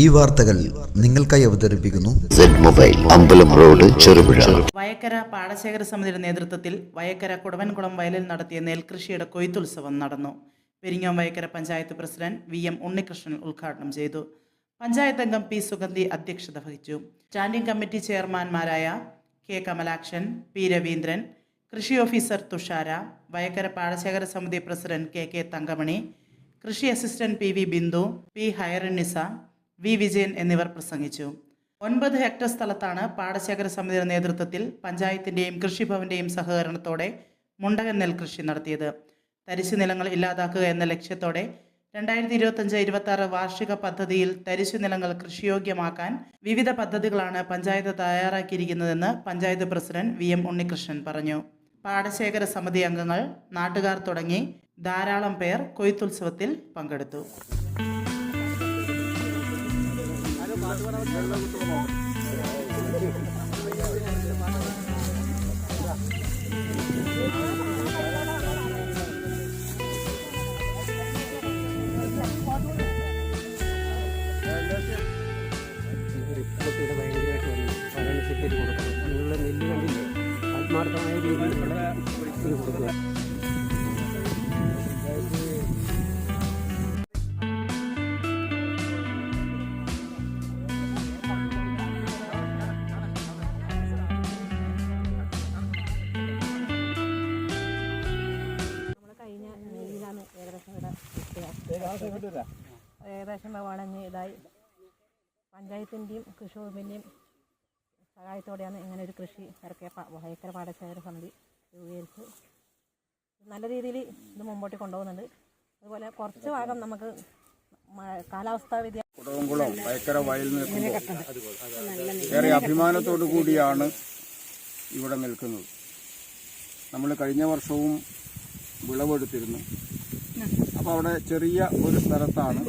ഈ വാർത്തകൾ നിങ്ങൾക്കായി അവതരിപ്പിക്കുന്നു. മൊബൈൽ അമ്പലം റോഡ് ചെറുപുഴ. വയക്കര പാടശേഖര സമിതിയുടെ നേതൃത്വത്തിൽ വയക്കര കുടവൻകുളം വയലിൽ നടത്തിയ നെൽകൃഷിയുടെ കൊയ്ത്തുത്സവം നടന്നു. Peringome Vayakkara panchayat president V M Unnikrishnan ഉദ്ഘാടനം ചെയ്തു. പഞ്ചായത്ത് അംഗം പി സുഗന്ധി അധ്യക്ഷത വഹിച്ചു. സ്റ്റാൻഡിംഗ് കമ്മിറ്റി ചെയർമാൻമാരായ കെ കമലാക്ഷൻ പി രവീന്ദ്രൻ കൃഷി ഓഫീസർ തുഷാര വയക്കര പാടശേഖര സമിതി പ്രസിഡന്റ് കെ കെ തങ്കമണി കൃഷി assistant P V Bindu P Hayarunnisa V Vijayan എന്നിവർ പ്രസംഗിച്ചു. ഒൻപത് ഹെക്ടർ സ്ഥലത്താണ് പാടശേഖര സമിതിയുടെ നേതൃത്വത്തിൽ പഞ്ചായത്തിന്റെയും കൃഷിഭവന്റെയും സഹകരണത്തോടെ മുണ്ടകൻ നെൽകൃഷി നടത്തിയത്. തരിശു നിലങ്ങൾ ഇല്ലാതാക്കുക എന്ന ലക്ഷ്യത്തോടെ രണ്ടായിരത്തി ഇരുപത്തഞ്ച് ഇരുപത്തി ആറ് വാർഷിക പദ്ധതിയിൽ തരിശു നിലങ്ങൾ കൃഷിയോഗ്യമാക്കാൻ വിവിധ പദ്ധതികളാണ് panchayat തയ്യാറാക്കിയിരിക്കുന്നതെന്ന് panchayat president V M Unnikrishnan പറഞ്ഞു. പാടശേഖര സമിതി അംഗങ്ങൾ നാട്ടുകാർ തുടങ്ങി ധാരാളം പേർ കൊയ്ത്തുത്സവത്തിൽ പങ്കെടുത്തു. ആത്മാർത്ഥമായ രീതിയിൽ ഇത് കൊടുക്കുക ഏകദേശം വളഞ്ഞ് ഇതായി. പഞ്ചായത്തിന്റെയും കൃഷി വകുപ്പിന്റെയും സഹായത്തോടെയാണ് ഇങ്ങനെ ഒരു കൃഷി ഇറക്കിയ വയക്കര പാടശേഖര സമിതി രൂപീകരിച്ച് നല്ല രീതിയിൽ ഇത് മുമ്പോട്ട് കൊണ്ടുപോകുന്നുണ്ട്. അതുപോലെ കുറച്ച് ഭാഗം നമുക്ക് കാലാവസ്ഥാ വ്യതിയാനം കുടവംകുളം വയക്കര വയൽ നിൽക്കുമ്പോൾ ഏറെ അഭിമാനത്തോടു കൂടിയാണ് ഇവിടെ നിൽക്കുന്നത്. നമ്മൾ കഴിഞ്ഞ വർഷവും വിളവെടുത്തിരുന്നു. അപ്പോൾ അവിടെ ചെറിയ ഒരു സ്ഥലത്താണ്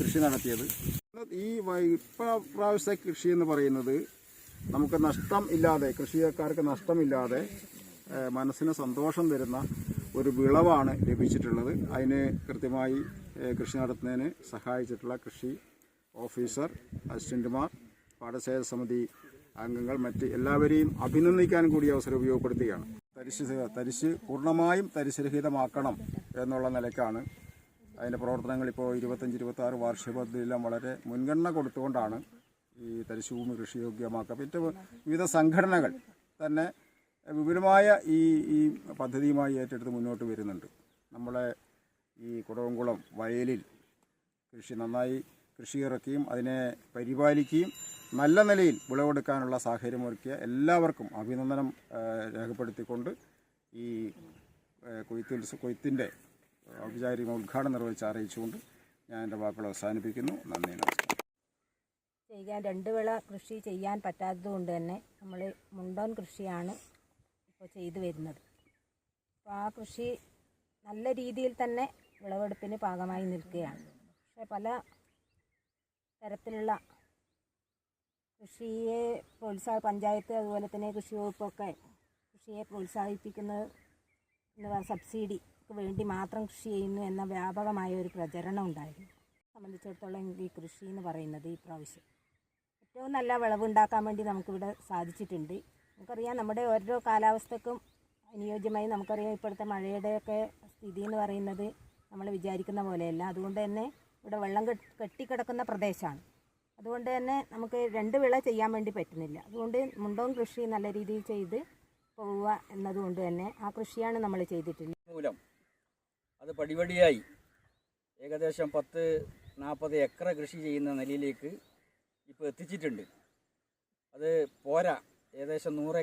കൃഷി നടത്തിയത്. ഈ വ- ഇപ്പ- പ്രാവശ്യത്തെ കൃഷി എന്ന് പറയുന്നത് നമുക്ക് നഷ്ടം ഇല്ലാതെ കൃഷിക്കാർക്ക് നഷ്ടമില്ലാതെ മനസ്സിന് സന്തോഷം തരുന്ന ഒരു വിളവാണ് ലഭിച്ചിട്ടുള്ളത്. അതിന് കൃത്യമായി കൃഷി നടത്തുന്നതിന് സഹായിച്ചിട്ടുള്ള കൃഷി ഓഫീസർ അസിസ്റ്റന്റുമാർ പാടശേഖര സമിതി അംഗങ്ങൾ മറ്റ് എല്ലാവരെയും അഭിനന്ദിക്കാൻ കൂടി അവസരം ഉപയോഗപ്പെടുത്തുകയാണ്. തരിശ് തരിശ് പൂർണമായും തരിശുരഹിതമാക്കണം എന്നുള്ള നിലയ്ക്കാണ് അതിന്റെ പ്രവർത്തനങ്ങൾ ഇപ്പോൾ ഇരുപത്തഞ്ച് ഇരുപത്തി ആറ് വാർഷിക പദ്ധതിയെല്ലാം വളരെ മുൻഗണന കൊടുത്തുകൊണ്ടാണ് ഈ തരിശുഭൂമി കൃഷിയോഗ്യമാക്കുക പിന്നെ വിവിധ സംഘടനകൾ തന്നെ വിപുലമായ ഈ ഈ പദ്ധതിയുമായി ഏറ്റെടുത്ത് മുന്നോട്ട് വരുന്നുണ്ട്. നമ്മളെ ഈ കുടവംകുളം വയലിൽ കൃഷി നന്നായി കൃഷി അതിനെ പരിപാലിക്കുകയും നല്ല നിലയിൽ വിളവെടുക്കാനുള്ള സാഹചര്യമൊരുക്കിയ എല്ലാവർക്കും അഭിനന്ദനം രേഖപ്പെടുത്തിക്കൊണ്ട് ഈ കൊയ്ത്തുൽ കൊയ്ത്തിന്റെ ഔപചാരിക ഉദ്ഘാടനം നിർവഹിച്ച് അറിയിച്ചുകൊണ്ട് ഞാൻ എന്റെ വാക്കുകൾ അവസാനിപ്പിക്കുന്നു. നന്ദി നമസ്കാരം. ചെയ്യാൻ രണ്ട് വിള കൃഷി ചെയ്യാൻ പറ്റാത്തത് കൊണ്ട് തന്നെ നമ്മൾ മുണ്ടോൻ കൃഷിയാണ് ഇപ്പോൾ ചെയ്തു വരുന്നത്. അപ്പോൾ ആ കൃഷി നല്ല രീതിയിൽ തന്നെ വിളവെടുപ്പിന് പാകമായി നിൽക്കുകയാണ്. പക്ഷേ പല തരത്തിലുള്ള കൃഷിയെ പ്രോത്സാഹ പഞ്ചായത്ത് അതുപോലെ തന്നെ കൃഷി വകുപ്പൊക്കെ കൃഷിയെ പ്രോത്സാഹിപ്പിക്കുന്നത് എന്താ സബ്സിഡിക്ക് വേണ്ടി മാത്രം കൃഷി ചെയ്യുന്നു എന്ന വ്യാപകമായ ഒരു പ്രചരണം ഉണ്ടായിരുന്നു. സംബന്ധിച്ചിടത്തോളം ഈ കൃഷി എന്ന് പറയുന്നത് ഈ പ്രാവശ്യം ഏറ്റവും നല്ല വിളവ് ഉണ്ടാക്കാൻ വേണ്ടി നമുക്കിവിടെ സാധിച്ചിട്ടുണ്ട്. നമുക്കറിയാം നമ്മുടെ ഓരോ കാലാവസ്ഥക്കും അനുയോജ്യമായി നമുക്കറിയാം ഇപ്പോഴത്തെ മഴയുടെയൊക്കെ സ്ഥിതി എന്ന് പറയുന്നത് നമ്മൾ വിചാരിക്കുന്ന പോലെയല്ല. അതുകൊണ്ട് തന്നെ ഇവിടെ വെള്ളം കെട്ടി കെട്ടിക്കിടക്കുന്ന പ്രദേശമാണ്. അതുകൊണ്ട് തന്നെ നമുക്ക് രണ്ട് വിള ചെയ്യാൻ വേണ്ടി പറ്റുന്നില്ല. അതുകൊണ്ട് മുണ്ടോം കൃഷി നല്ല രീതിയിൽ ചെയ്ത് പോവുക എന്നതുകൊണ്ട് തന്നെ ആ കൃഷിയാണ് നമ്മൾ ചെയ്തിട്ടുള്ളത്. മൂലം അത് പടിപടിയായി ഏകദേശം പത്ത് നാൽപ്പത് ഏക്കർ കൃഷി ചെയ്യുന്ന നിലയിലേക്ക് ഇപ്പോൾ എത്തിച്ചിട്ടുണ്ട്. അത് പോരാ. ഏകദേശം നൂറ്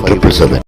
triple seven